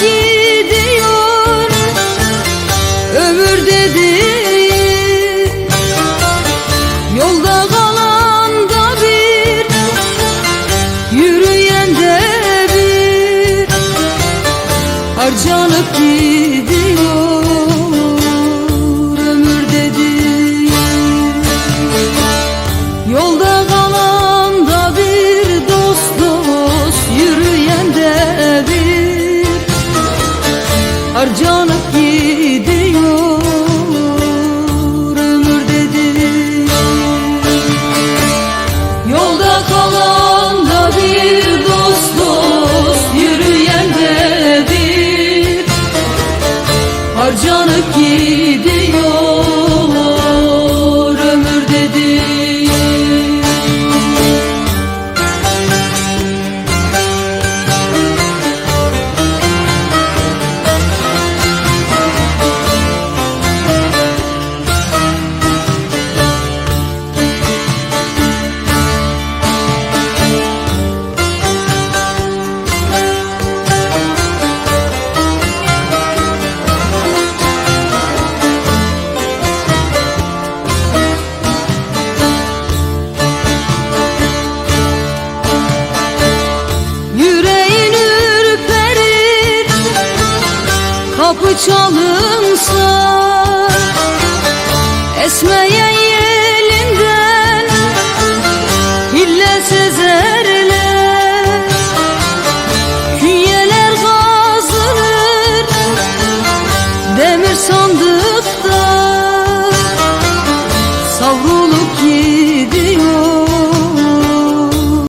gidiyor Ömür dediğin. Yolda kalan da bir Yürüyen de bir. Harcanıp gidiyor. Harcanıp gidiyor ömür dediğin Yolda kalan da bir dost dost Yürüyen de bir. Harcanıp gidiyor kapı çalınsa Esmeye elinden hille sezerler. Künyeler kazılır demir sandıkta Savrulup gider